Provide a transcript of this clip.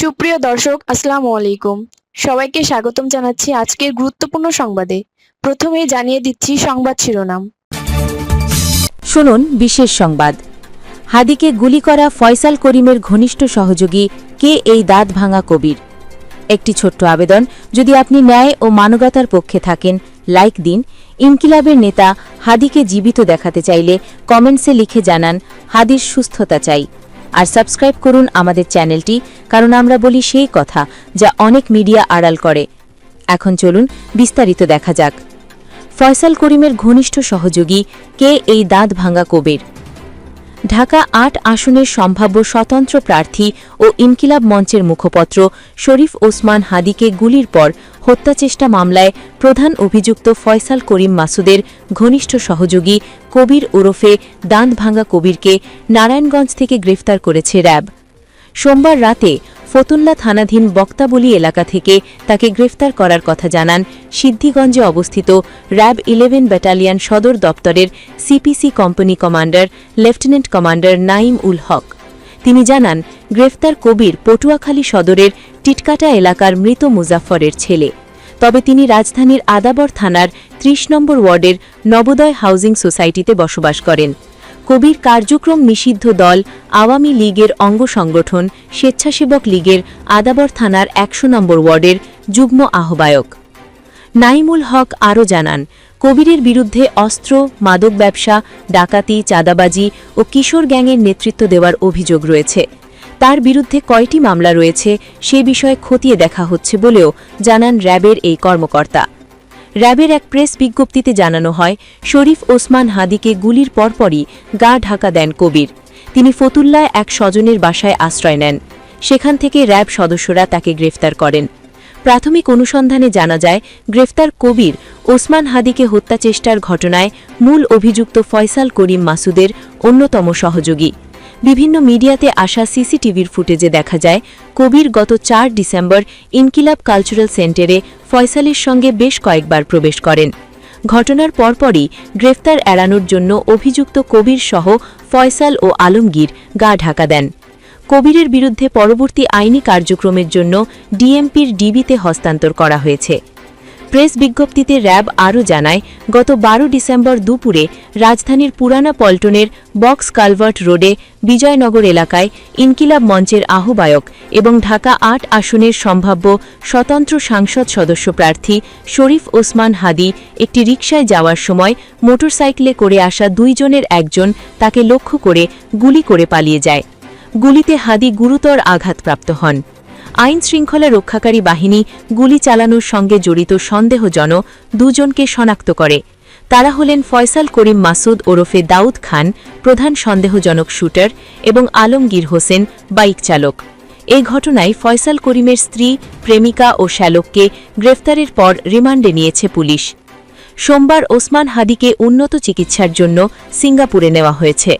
সুপ্রিয় দর্শক, আসসালামু আলাইকুম। সবাইকে স্বাগতম জানাচ্ছি আজকের গুরুত্বপূর্ণ সংবাদে। প্রথমেই জানিয়ে দিচ্ছি সংবাদ শিরোনাম। শুনুন বিশেষ সংবাদ। হাদিকে গুলি করা ফয়সাল করিমের ঘনিষ্ঠ সহযোগী কে এই দাঁত ভাঙা কবির? একটি ছোট্ট আবেদন, যদি আপনি ন্যায় ও মানবতার পক্ষে থাকেন, লাইক দিন। ইনকিলাবের নেতা হাদিকে জীবিত দেখাতে চাইলে কমেন্টসে লিখে জানান, হাদির সুস্থতা চাই। আর সাবস্ক্রাইব করুন আমাদের চ্যানেলটি, কারণ আমরা বলি সেই কথা যা অনেক মিডিয়া আড়াল করে। এখন চলুন বিস্তারিত দেখা যাক। ফয়সাল করিমের ঘনিষ্ঠ সহযোগী কে এই দাঁত ভাঙা কবির? ঢাকা আট আসনের সম্ভাব্য স্বতন্ত্র প্রার্থী ও ইনকিলাব মঞ্চের মুখপত্র শরীফ ওসমান হাদিকে গুলির পর হত্যাচেষ্টা মামলায় প্রধান অভিযুক্ত ফয়সাল করিম মাসুদের ঘনিষ্ঠ সহযোগী কবির ওরফে দাঁত ভাঙা কবিরকে নারায়ণগঞ্জ থেকে গ্রেফতার করেছে র্যাব। সোমবার রাতে ফতুল্লা থানাধীন বক্তাবলী এলাকা থেকে তাকে গ্রেফতার করার কথা জানান সিদ্ধিগঞ্জে অবস্থিত র্যাব ইলেভেন ব্যাটালিয়ন সদর দপ্তরের CPC company commander lieutenant commander Naim Ul Haque. তিনি জানান, গ্রেফতার কবির পটুয়াখালী সদরের টিটকাটা এলাকার মৃত মুজাফরের ছেলে। তবে তিনি রাজধানীর আদাবর থানার ত্রিশ নম্বর ওয়ার্ডের নবোদয় হাউজিং সোসাইটিতে বসবাস করেন। কবির কার্যক্রম নিষিদ্ধ দল, আওয়ামী লীগের অঙ্গ সংগঠন, স্বেচ্ছাসেবক লীগের আদাবর থানার একশো নম্বর ওয়ার্ডের যুগ্ম আহ্বায়ক। নাইমুল হক আরও জানান কবিরের বিরুদ্ধে অস্ত্র, মাদক ব্যবসা, ডাকাতি, চাঁদাবাজি ও কিশোর গ্যাংয়ের নেতৃত্ব দেওয়ার অভিযোগ রয়েছে। তার বিরুদ্ধে কয়টি মামলা রয়েছে সে বিষয়ে খতিয়ে দেখা হচ্ছে বলেও জানান র্যাবের এই কর্মকর্তা। র্যাবের এক প্রেস বিজ্ঞপ্তিতে জানানো হয়, শরীফ ওসমান হাদিকে গুলির পরপরই গা ঢাকা দেন কবির। তিনি ফতুল্লায় এক স্বজনের বাসায় আশ্রয় নেন। সেখান থেকে র্যাব সদস্যরা তাকে গ্রেফতার করেন। প্রাথমিক অনুসন্ধানে জানা যায়, গ্রেফতার কবির ওসমান হাদিকে হত্যাচেষ্টার ঘটনায় মূল অভিযুক্ত ফয়সাল করিম মাসুদের অন্যতম সহযোগী। বিভিন্ন মিডিয়াতে আসা সিসিটিভির ফুটেজে দেখা যায়, কবির গত চার ডিসেম্বর ইনকিলাব কালচারাল সেন্টারে ফয়সালের সঙ্গে বেশ কয়েকবার প্রবেশ করেন। ঘটনার পরপরই গ্রেফতার এড়ানোর জন্য অভিযুক্ত কবির সহ ফয়সাল ও আলমগীর গা ঢাকা দেন। কবিরের বিরুদ্ধে পরবর্তী আইনি কার্যক্রমের জন্য ডিএমপির ডিবিতে হস্তান্তর করা হয়েছে। প্রেস বিজ্ঞপ্তিতে র্যাব আরও জানায়, গত বারো ডিসেম্বর দুপুরে রাজধানীর পুরানা পল্টনের বক্স কালভার্ট রোডে বিজয়নগর এলাকায় ইনকিলাব মঞ্চের আহ্বায়ক এবং ঢাকা আট আসনের সম্ভাব্য স্বতন্ত্র সাংসদ সদস্য প্রার্থী শরীফ ওসমান হাদি একটি রিকশায় যাওয়ার সময় মোটরসাইকেলে করে আসা দুইজনের একজন তাকে লক্ষ্য করে গুলি করে পালিয়ে যায়। গুলিতে হাদি গুরুতর আঘাতপ্রাপ্ত হন। আইন শৃঙ্খলা রক্ষাকারী বাহিনী গুলি চালানোর সঙ্গে জড়িত সন্দেহজন দুজনকে শনাক্ত করে। তারা হলেন ফয়সাল করিম মাসুদ ওরফে দাউদ খান, প্রধান সন্দেহজনক শুটার, এবং আলমগীর হোসেন, বাইক চালক। এই ঘটনায় ফয়সাল করিমের স্ত্রী, প্রেমিকা ও শ্যালককে গ্রেফতারের পর রিমান্ডে নিয়েছে পুলিশ। সোমবার ওসমান হাদিকে উন্নত চিকিৎসার জন্য সিঙ্গাপুরে নেওয়া হয়েছে।